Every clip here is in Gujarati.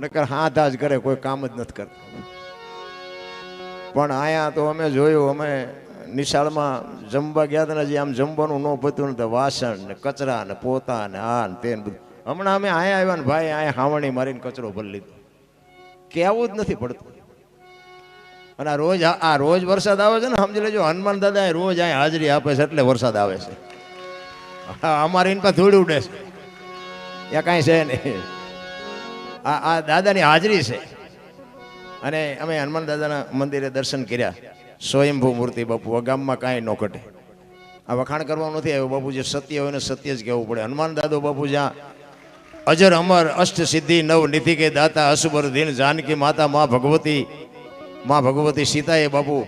નકર હાથ જ કરે કોઈ કામ જ નથી કરતા. પણ અહીંયા તો અમે જોયું, અમે નિશાળમાં જમવા ગયા હતા હજી આમ જમવાનું ન પતું ને વાસણ ને કચરા ને પોતા ને આ ને તે બધું. હમણાં અમે આયા આવ્યા ને ભાઈ, આયા હાવણી મારીને કચરો ભરી લીધો. કેવું જ નથી પડતું. અને આ રોજ આ રોજ વરસાદ આવે છે ને, સમજી લેજો, હનુમાન દાદા રોજ અહીંયા હાજરી આપે છે એટલે વરસાદ આવે છે. અમારે એની પાસે ધૂળ ઉડે છે. ત્યાં કાંઈ છે નહીં. આ આ દાદાની હાજરી છે. અને અમે હનુમાન દાદાના મંદિરે દર્શન કર્યા. સ્વયંભૂ મૂર્તિ બાપુ, આ ગામમાં કાંઈ ન ઘટે. આ વખાણ કરવાનું નથી આવ્યો બાપુ જે સત્ય હોય ને સત્ય જ કહેવું પડે. હનુમાન દાદો બાપુ જ્યાં અજર, અમર, અષ્ટ, સિદ્ધિ, નવ નિધિ કે દાતા, અસુબર દિન જાનકી, માતા, મા ભગવતી મા ભગવતી સીતાએ બાપુ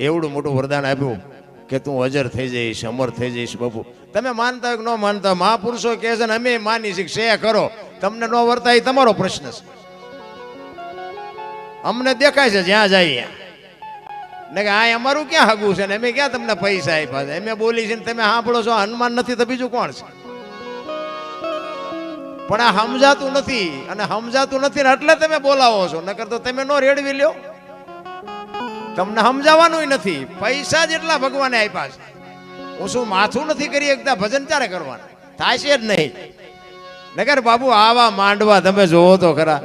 એવડું મોટું વરદાન આપ્યું કે તું અજર થઈ જઈશ, અમર થઈ જઈશ બાપુ. તમે માનતા કે ન માનતા, મહાપુરુષો કહે છે ને, અમે માની શે કરો. તમને ન વર્તા એ તમારો પ્રશ્ન છે. અમને દેખાય છે જ્યાં જઈએ. ને કે આ અમારું ક્યાં હગું છે ને અમે ક્યાં તમને પૈસા આપ્યા છે? અમે બોલી છે ને તમે સાંભળો છો, હનુમાન નથી તો બીજું કોણ છે? પણ આ સમજાતું નથી અને સમજાતું નથી એટલે તમે બોલાવો છો. નકર તો તમે નો રેડવી લ્યો. તમને સમજાવવાનું નથી. પૈસા જેટલા ભગવાને આપ્યા છે. હું શું માથું નથી કરી એકદા ભજન ક્યારે કરવાનું? થાય છે જ નહીં. નગર બાબુ આવા માંડવા તમે જોવો તો ખરા.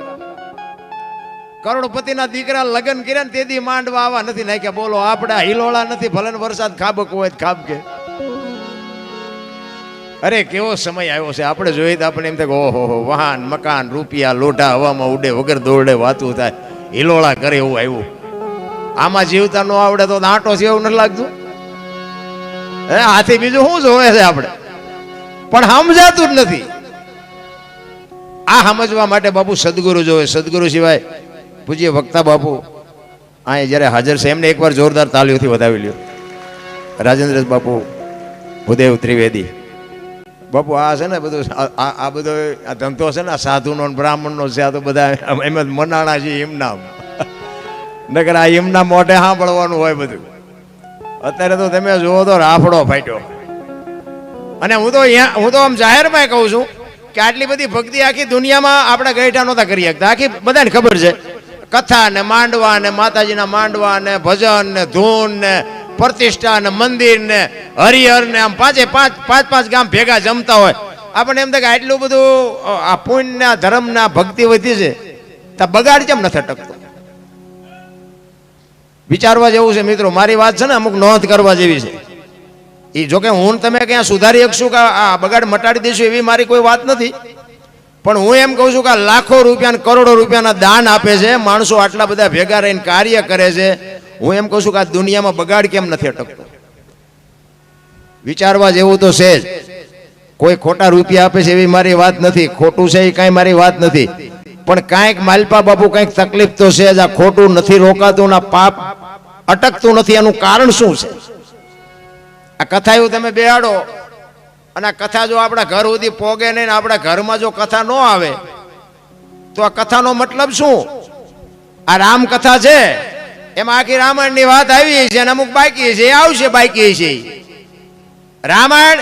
કરોડપતિના દીકરા લગ્ન કર્યા ને તેથી માંડવા આવા નથી નાખ્યા. બોલો, આપણે હિલોળા નથી ભલે ને વરસાદ ખાબક હોય ખાબકે. અરે, કેવો સમય આવ્યો છે? આપણે જોઈએ તો આપણે એમ થાય ઓહો વાહન, મકાન, રૂપિયા, લોઢા, હવામાં ઉડે, વગર દોડે વાતું થાય. હિલોળા કરે એવું આવ્યું. આમાં જીવતા ન આવડે તો નાટો છે એવું નથી લાગતું? હે આથી બીજું શું જોવે છે આપણે? પણ સમજાતું જ નથી. આ સમજવા માટે બાપુ સદગુરુ જોવે. સદગુરુ સિવાય પૂજ્ય વક્તા બાપુ અહીંયા જ્યારે હાજર છે, એમને એકવાર જોરદાર તાલીઓથી વધાવી લ્યો. રાજેન્દ્ર બાપુ, ભૂદેવ ત્રિવેદી. બાપુ આ છે ને બધું, આ- આ આ બધો આ ધંધો છે ને, આ સાધુનો બ્રાહ્મણનો છે, આ તો બધા એમ જ મનાણા છે એમના નકર આ એમના મોઢે સાંભળવાનું હોય બધું. અત્યારે તો તમે જુઓ તો રાફડો ફાટ્યો. અને હું તો અહીંયા, હું તો આમ જાહેરમાં કહું છું કે આટલી બધી ભક્તિ આખી દુનિયામાં આપણે ગઈઠા નહોતા કરી શકતા. આખી બધાને ખબર છે. કથા ને માંડવા ને માતાજીના માંડવા ને ભજન ને ધૂન ને પ્રતિષ્ઠા ને મંદિર ને હરિહર ને આમ પાંચે પાંચ પાંચ પાંચ ગામ ભેગા જમતા હોય. આપણને એમ થાય કે આટલું બધું આ પુણ્યના, ધર્મના ભક્તિ વધી છે. તો બગાડ કેમ નથી અટકતો? વિચારવા જેવું છે મિત્રો. મારી વાત છે ને અમુક નોંધ કરવા જેવી છે. એ જોકે હું તમે ક્યાં સુધારી શકશું કે આ બગાડ મટાડી દઈશું એવી મારી કોઈ વાત નથી. પણ હું એમ કહું છું કે લાખો રૂપિયા કરોડો રૂપિયાના દાન આપે છે, માણસો આટલા બધા ભેગા રહીને કાર્ય કરે છે. હું એમ કહું છું કે આ દુનિયામાં બગાડ કેમ નથી અટકતો? વિચારવા જેવું તો છે જ. કોઈ ખોટા રૂપિયા આપે છે એવી મારી વાત નથી. ખોટું છે એ કાંઈ મારી વાત નથી. પણ કાંઈક માલપા બાપુ કંઈક તકલીફ તો છે જ. આ ખોટું નથી રોકાતું ના પાપ અટકતું નથી. એનું કારણ શું છે? આ કથા એવું તમે બેહાડો. અને આ કથા જો આપણા ઘર સુધી પોગે નહીં આપણા ઘરમાં જો કથા ન આવે, તો આ કથાનો મતલબ શું? આ રામ કથા છે. એમાં આખી રામાયણની વાત આવી છે અને અમુક બાકી છે, એ આવશે બાકી છે. રામાયણ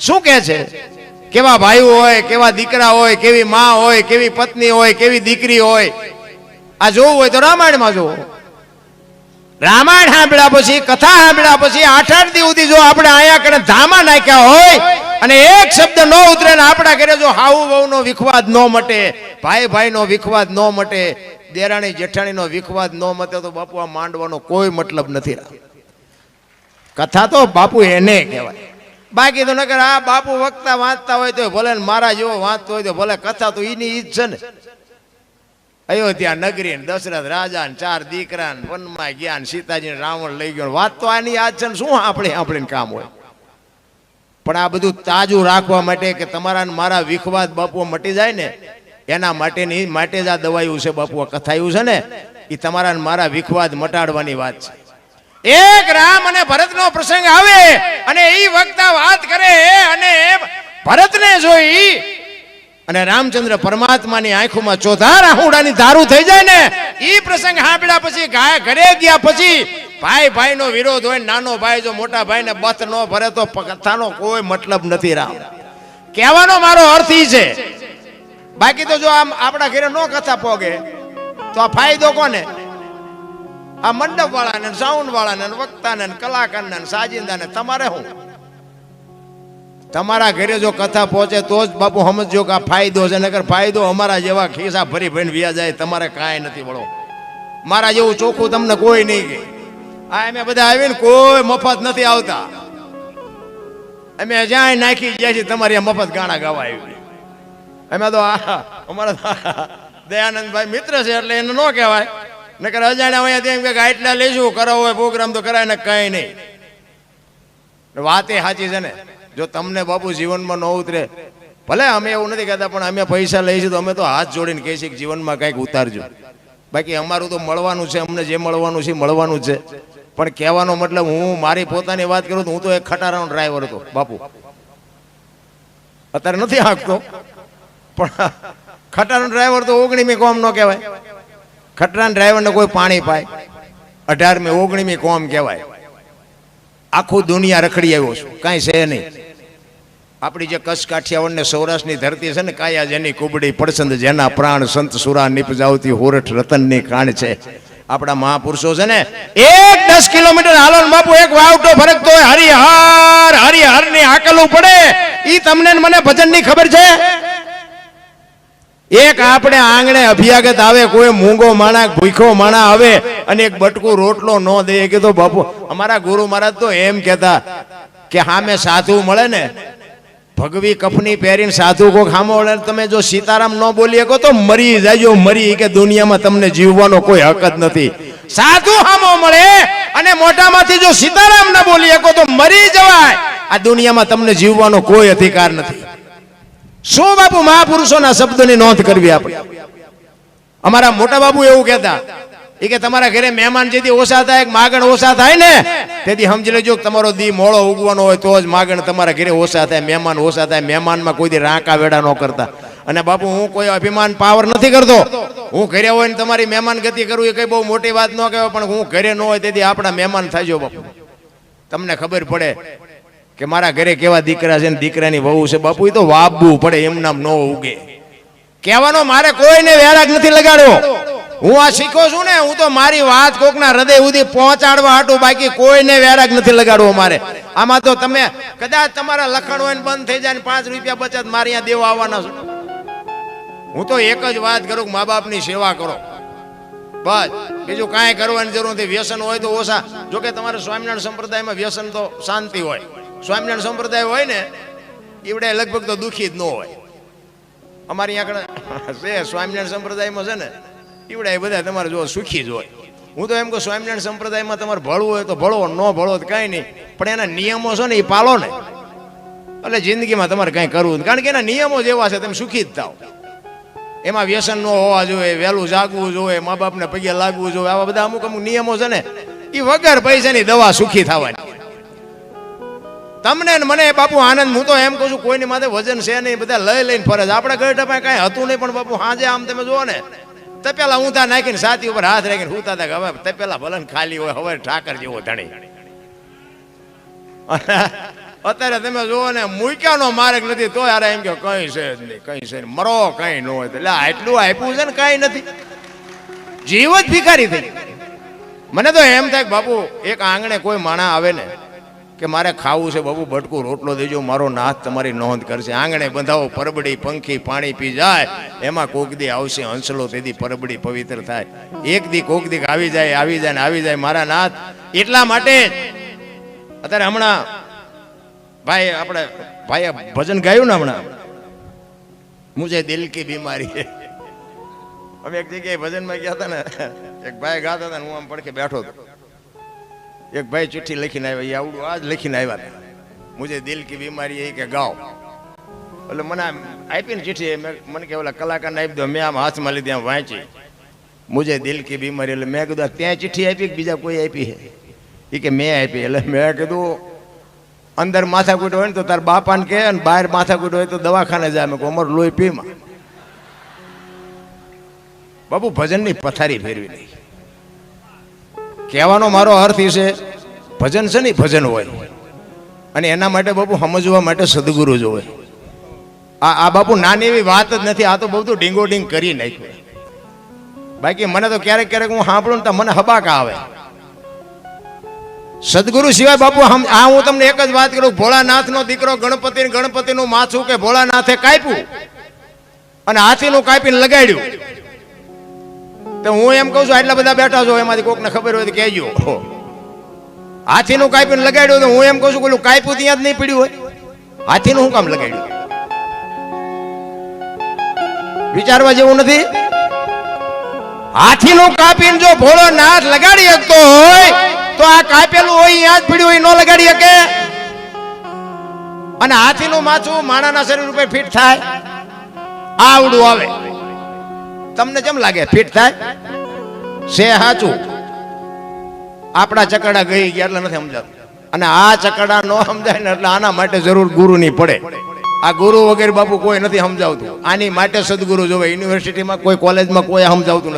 શું કે છે? કેવા ભાઈઓ હોય, કેવા દીકરા હોય, કેવી માં હોય, કેવી પત્ની હોય, કેવી દીકરી હોય. આ જોવું હોય તો રામાયણમાં જોવું. રામાયણ સાંભળ્યા પછી, કથા સાંભળ્યા પછી આઠ આઠ દિવસ જો આપણે અહીંયા કને ધામા નાખ્યા હોય અને એક શબ્દ ન ઉતરે ને આપણા ઘરે જો હાઉ વહુનો વિખવાદ ન મટે, ભાઈ ભાઈનો વિખવાદ ન મટે, દેરાણી જેઠાણીનો વિખવાદ ન મટે તો બાપુ આ માંડવાનો કોઈ મતલબ નથી કથા તો બાપુ એને કહેવાય. બાકી તો નકર આ બાપુ વખતા વાંચતા હોય તો ભલે મારા જેવો વાંચતો હોય તો ભલે કથા તો એની ઈજ છે ને. અયોધ્યા નગરી દશરથ રાજા ને ચાર દીકરા ને વનમાં ગયા ને સીતાજી રાવણ લઈ ગયો વાત તો આની યાદ છે શું આપણે આપણે કામ હોય? પણ આ બધું તાજું રાખવા માટે કે તમારા મારા વિખવાદ બાપુ મટી જાય ને, એના માટેની, માટે જ આ દવાયું છે બાપુ કથાયું છે ને એ તમારા મારા વિખવાદ મટાડવાની વાત છે. એક રામ અને ભરતનો પ્રસંગ આવે અને એ વક્તા વાત કરે અને ભરતને જોઈ અને રામચંદ્ર પરમાત્માની આંખોમાં ચોધાર આહુડાની ધારું થઈ જાય ને એ પ્રસંગ સાંભળ્યા પછી ગાય ઘરે ગયા પછી ભાઈ ભાઈનો વિરોધ હોય નાનો ભાઈ જો મોટા ભાઈને બથ ન ભરે તો કથાનો કોઈ મતલબ નથી રામ. કહેવાનો મારો અર્થ ઈ છે. બાકી તો જો આમ આપણા ઘરે નો કથા પોગે, તો આ ફાયદો કોને? આ મંડપ વાળાને સાઉન્ડ વાળાને વક્તાને કલાકારને સાજિંદાને, તમારે શું? તમારા ઘરે જો કથા પહોંચે તો જ બાપુ સમજો કે આ ફાયદો છે, નકર ફાયદો અમારા જેવા ખિસ્સા ભરી ભરીને વ્યા જાય, તમારે કાંઈ નથી વળો. મારા જેવું ચોખ્ખું તમને કોઈ નહીં કે આ અમે બધા આવીને કોઈ મફત નથી આવતા. અમે જ્યાં નાખી ગયા છીએ, તમારી મફત ગાણા ગાવા આવી અમે તો અમારા દયાનંદભાઈ મિત્ર છે, એટલે એને ન કહેવાય. નકર અજાણ્યા હોય તેમ કે આટલા લઈશું કરો હોય પ્રોગ્રામ તો કરાય ને કંઈ નહીં. વાત સાચી છે ને? જો તમને બાપુ જીવનમાં ન ઉતરે, ભલે અમે એવું નથી કહેતા, પણ અમે પૈસા લઈશું તો અમે તો હાથ જોડીને કહીએ છીએ જીવનમાં કંઈક ઉતારજો. બાકી અમારું તો મળવાનું છે, અમને જે મળવાનું છે મળવાનું છે. પણ કહેવાનો મતલબ હું મારી પોતાની વાત કરું તો હું તો એક ખટારાનો ડ્રાઈવર હતો, બાપુ. અત્યારે નથી હાંકતો, પણ ખટાનો ડ્રાઈવર તો ઓગણીમી કોમ ન કહેવાય. ખટરાના ડ્રાઈવરને કોઈ પાણી પાય. અઢારમી, ઓગણીમી કોમ કહેવાય. આખું દુનિયા રખડી આવ્યો છું, કાંઈ છે નહીં. આપણી જે કચ્છ કાઠિયાવાડ ને સૌરાષ્ટ્રની ધરતી છે ને, કાયા જેની કુબડી પડસંદ જેના પ્રાણ સંત સુરા નિપજાવતી હોરઠ રતનની કાણ છે. આપણા મહાપુરુષો છે ને, એક દસ કિલોમીટર હાલો બાપુ, એક વાવટો ફરકતો હોય, હરિહર હરિહરની આકલું પડે. ઈ તમને મને ભજનની ખબર છે? એક આપણે આંગણે અભ્યાગત આવે, કોઈ મૂંગો માણા, ભૂખો માણા આવે અને એક બટકું રોટલો ન દે. કીધું, બાપુ, અમારા ગુરુ મહારાજ તો એમ કહેતા કે સામે સાધુ મળે ને ભગવી કફની પહેરીને સાધુ કોક ખામો તમે જો સીતારામ ન બોલી શકો તો મરી જાજો, મરી કે દુનિયામાં તમને જીવવાનો કોઈ હક જ નથી. સાધુ હામો મળે અને મોઢામાંથી જો સીતારામ ન બોલી શકો તો મરી જવાય. આ દુનિયામાં તમને જીવવાનો કોઈ અધિકાર નથી. શું બાપુ મહાપુરુષોના શબ્દોની નોંધ કરવી આપણે? અમારા મોટા બાબુ એવું કહેતા એ કે તમારા ઘરે મહેમાન જેથી ઓછા થાય માગણ ઓછા થાય ને તેથી સમજી લેજો કે તમારો દી મોળો ઉગવાનો હોય તો જ માગણ તમારા ઘરે ઓછા થાય મહેમાન ઓછા થાય મહેમાનમાં કોઈ દી રાંકા વેડા ન કરતા. અને બાપુ હું કોઈ અભિમાન પાવર નથી કરતો. હું ઘરે હોય ને તમારી મહેમાન ગતિ કરું એ કઈ બહુ મોટી વાત ન કહેવાય પણ હું ઘરે ન હોય તેથી આપણા મહેમાન થાય બાપુ. તમને ખબર પડે કે મારા ઘરે કેવા દીકરા છે ને દીકરાની વહુ છે. બાપુ એ તો વાપવું પડે એમ નામ ન ઉગે. કહેવાનો મારે કોઈને વેરાગ નથી લગાડ્યો. હું આ શીખો છું ને, હું તો મારી વાત કોકના હૃદય સુધી પહોંચાડવા હાટું, બાકી કોઈને વેરાગ નથી લગાડવો મારે. આમાં તો તમે કદાચ તમારા લખણ હોય ને બંધ થઈ જાય ને પાંચ રૂપિયા બચત, મારે અહીંયા દેવા આવવાના છું. હું તો એક જ વાત કરું મા બાપની સેવા કરો. બસ. બીજું કાંઈ કરવાની જરૂર નથી. વ્યસન હોય તો ઓછા. જો કે તમારે સ્વામિનારાયણ સંપ્રદાયમાં વ્યસન તો શાંતિ હોય. સ્વામિનારાયણ સંપ્રદાય હોય ને એવડે લગભગ તો દુઃખી જ ન હોય. અમારી આગળ છે, સ્વામિનારાયણ સંપ્રદાયમાં છે ને એવડે બધા તમારે જો સુખી જ હોય. હું તો એમ કહું, સ્વામિનારાયણ સંપ્રદાયમાં તમારે ભળવું હોય તો ભળો, ન ભળો તો કાંઈ નહીં. પણ એના નિયમો છે ને એ પાલો ને. એટલે જિંદગીમાં તમારે કાંઈ કરવું. કારણ કે એના નિયમો જેવા છે, તમે સુખી જ થાવ. એમાં વ્યસન ન હોવા જોઈએ, વહેલું જાગવું જોઈએ મા બાપને પગે લાગવું જોઈએ, આવા બધા અમુક અમુક નિયમો છે ને એ વગર પૈસાની દવા સુખી થવાની. તમને મને બાપુ આનંદ, હું તો એમ કહું છું, કોઈની માથે વજન છે નહીં, બધા લઈ લઈને ફરે છે. આપણા ઘર ટપાય કાંઈ હતું નહીં, પણ બાપુ હાજે આમ તમે જુઓ ને. તપેલા ઊંધા નાખીને સાથી ઉપર હાથ રાખીને સૂતા હતા હવે તે પેલા ભલન ખાલી હોય, હવે ઠાકર જેવો ધણી. અત્યારે તમે જુઓ ને, મૂક્યાનો માર્ગ નથી તો યાર એમ કે કઈ છે જ નહીં, કઈ છે મરો કઈ ન હોય. તો એટલે આટલું આપ્યું છે ને, કઈ નથી. જીવ જ ભિખારી થઈ મને તો એમ થાય બાપુ, એક આંગણે કોઈ માણા આવે ને કે મારે ખાવું છે બાબુ બટકું રોટલો દેજો, મારો નાથ તમારી નોંધ કરશે. આંગણે બંધાવો, પરબડી, પંખી, પાણી પી જાય, એમાં કોક દી આવશે હંસલો તેથી પરબડી પવિત્ર થાય. એક દી કોક દી આવી જાય આવી જાય ને આવી જાય, મારા નાથ. એટલા માટે અત્યારે હમણાં ભાઈ આપણે, ભાઈએ ભજન ગાયું ને હમણાં? મુજે દિલ કી બીમારી है અમે એક જગ્યાએ ભજનમાં ગયા હતા ને, એક ભાઈ ગાતા હતા ને, હું આમ પડખે બેઠો હતો. એક ભાઈ ચિઠ્ઠી લખીને આવ્યા એ આવડું આજ લખીને આવ્યા હતા મુझे દિલ કી બીમારી એ કે ગાઓ એટલે મને આમ આપી ને ચિઠ્ઠી, મેં મને કે ઓલા કલાકારને આપી દો, મેં આમ હાથમાં લીધી, આમ વાંચી. મુझे દિલ કી બીમારી, એટલે મેં કીધું, આ ત્યાં ચિઠ્ઠી આપી કે બીજા કોઈ આપી છે એ કે, મેં આપી. એટલે મેં કીધું, અંદર માથાકૂટ હોય ને તો તાર બાપાને કહે ને બહાર માથાકૂટ હોય તો દવાખાને જાય મેં કહું અમારું લોહી પીમાં. બાપુ ભજનની પથારી ફેરવી નહીં કહેવાનો મારો અર્થ એ છે, ભજન છે ને ભજન હોય. અને એના માટે બાપુ સમજવા માટે સદગુરુ જોવે આ આ બાપુ નાની એવી વાત જ નથી, આ તો બધું ડીંગો ડીંગ કરી નાખ્યું. બાકી મને તો ક્યારેક ક્યારેક હું સાંભળું તો મને હબાકા આવે. સદગુરુ સિવાય બાપુ આ હું તમને એક જ વાત કરું, ભોળાનાથનો દીકરો ગણપતિ ગણપતિનું માથું કે ભોળાનાથે કાપ્યું? અને હાથીનું કાપીને લગાડ્યું? તો હું એમ કહું છું, આટલા બધા બેઠા છો, એમાંથી કોકને ખબર હોય તો કહેજો. હાથીનું કાપીને લગાડ્યું હું એમ કહું છું પેલું કાપ્યું ત્યાં જ નહીં પડ્યું હોય. હાથીનું શું કામ લગાડ્યું? વિચારવા જેવું નથી? હાથીનું કાપીને જો ભોળો નાથ લગાડી શકતો હોય, તો આ કાપેલું હોય અહીંયા જ પડ્યું હોય ન લગાડી શકે. અને હાથીનું માથું માણાના શરીર ઉપર ફિટ થાય. આવડું આવે. તમને કેમ લાગે? ફિટ થાય? છે સાચું. આપણા ચકડા ગઈ ગયા એટલે નથી સમજાતું. અને આ ચકડા ન સમજાય ને એટલે આના માટે જરૂર ગુરુની પડે. આ ગુરુ વગેરે બાપુ કોઈ નથી સમજાવતું. આની માટે સદગુરુ જોવે. યુનિવર્સિટીમાં કોઈ કોલેજમાં કોઈ સમજાવતું નથી.